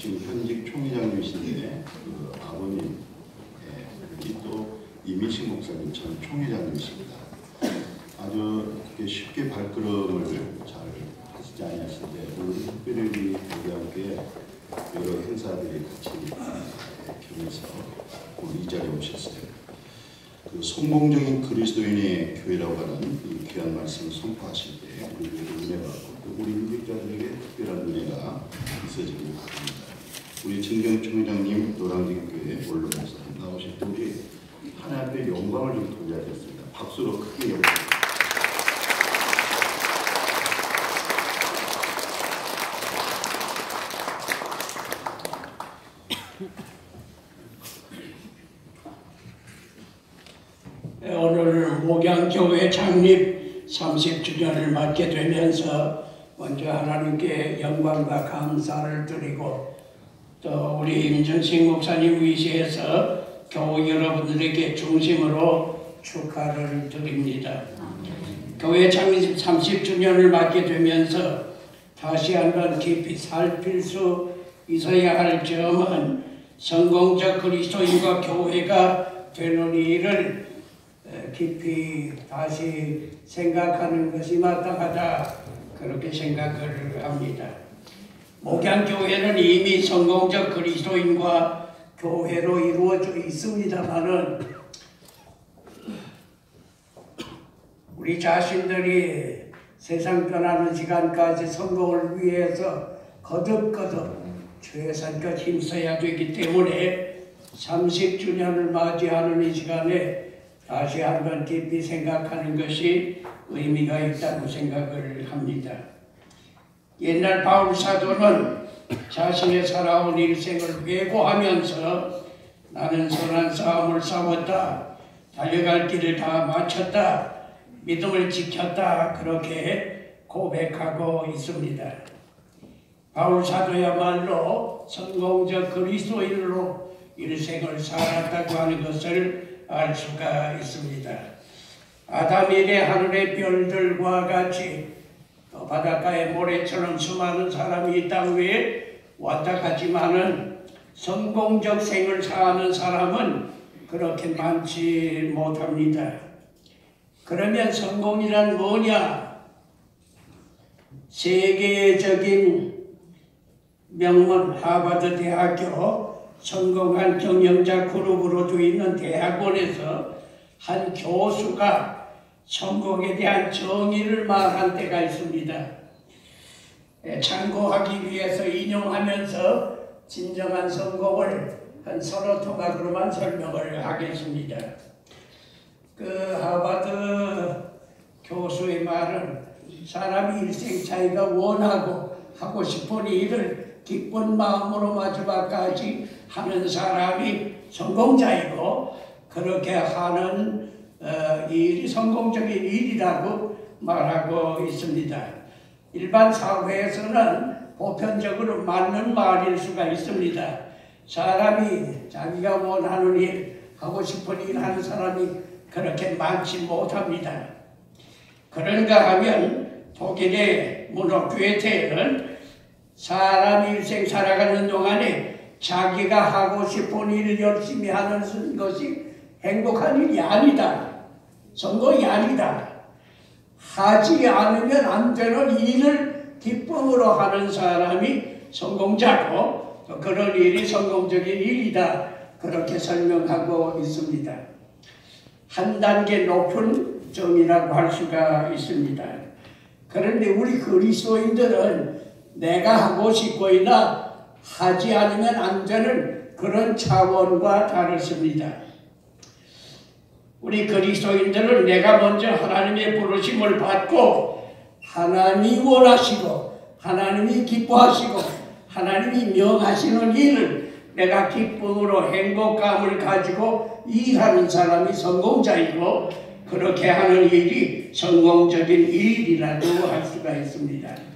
지금 현직 총회장님이신데 그 아버님 예, 또 이미식 목사님 전 총회장님이십니다. 아주 쉽게 발걸음을 잘 하시지 아니하신데 오늘 특별히 우리 교회함께 여러 행사들이 같이 예, 겸해서 오늘 이 자리에 오셨어요. 그 성공적인 그리스도인의 교회라고 하는 이 귀한 말씀을 선포하실 때 우리에게 은혜가 또 우리 인직자들에게 특별한 은혜가 있어지길 바랍니다. 우리 진경총 회장님 노량진교회 원로에서 나오실 때 우리 하나님의 영광을 좀 돌려야겠습니다. 박수로 크게 영광. 네, 오늘 목양교회 창립 30주년을 맞게 되면서 먼저 하나님께 영광과 감사를 드리고 또 우리 임정식 목사님 위시해서 교우 여러분들에게 중심으로 축하를 드립니다. 교회 창립 30주년을 맞게 되면서 다시 한번 깊이 살필 수 있어야 할 점은 성공적 그리스도인과 교회가 되는 일을 깊이 다시 생각하는 것이 마땅하다 그렇게 생각을 합니다. 목양교회는 이미 성공적 그리스도인과 교회로 이루어져 있습니다만은 우리 자신들이 세상 떠나는 시간까지 성공을 위해서 거듭거듭 최선껏 힘써야 되기 때문에 30주년을 맞이하는 이 시간에 다시 한번 깊이 생각하는 것이 의미가 있다고 생각을 합니다. 옛날 바울 사도는 자신의 살아온 일생을 회고하면서 나는 선한 싸움을 싸웠다. 달려갈 길을 다 마쳤다. 믿음을 지켰다. 그렇게 고백하고 있습니다. 바울 사도야말로 성공적 그리스도인으로 일생을 살았다고 하는 것을 알 수가 있습니다. 아담 이래 하늘의 별들과 같이 또 바닷가의 모래처럼 수많은 사람이 이 땅 위에 왔다 갔지만은 성공적 생을 사는 사람은 그렇게 많지 못합니다. 그러면 성공이란 뭐냐? 세계적인 명문 하버드 대학교 성공한 경영자 그룹으로 돼 있는 대학원에서 한 교수가 성공에 대한 정의를 말한 때가 있습니다. 참고하기 위해서 인용하면서 진정한 성공을 한 서너 토막으로만 설명을 하겠습니다. 그 하버드 교수의 말은 사람이 일생 자기가 원하고 하고 싶은 일을 기쁜 마음으로 마지막까지 하는 사람이 성공자이고 그렇게 하는 어, 일이 성공적인 일이라고 말하고 있습니다. 일반 사회에서는 보편적으로 맞는 말일 수가 있습니다. 사람이 자기가 원하는 일, 하고 싶은 일 하는 사람이 그렇게 많지 못합니다. 그런가 하면 독일의 문호 괴테는 사람 일생 살아가는 동안에 자기가 하고 싶은 일을 열심히 하는 것이 행복한 일이 아니다. 성공이 아니다. 하지 않으면 안 되는 일을 기쁨으로 하는 사람이 성공자고 그런 일이 성공적인 일이다. 그렇게 설명하고 있습니다. 한 단계 높은 점이라고 할 수가 있습니다. 그런데 우리 그리스도인들은 내가 하고 싶고이나 하지 않으면 안 되는 그런 차원과 다르습니다. 우리 그리스도인들은 내가 먼저 하나님의 부르심을 받고 하나님이 원하시고 하나님이 기뻐하시고 하나님이 명하시는 일을 내가 기쁨으로 행복감을 가지고 일하는 사람이 성공자이고 그렇게 하는 일이 성공적인 일이라고 할 수가 있습니다.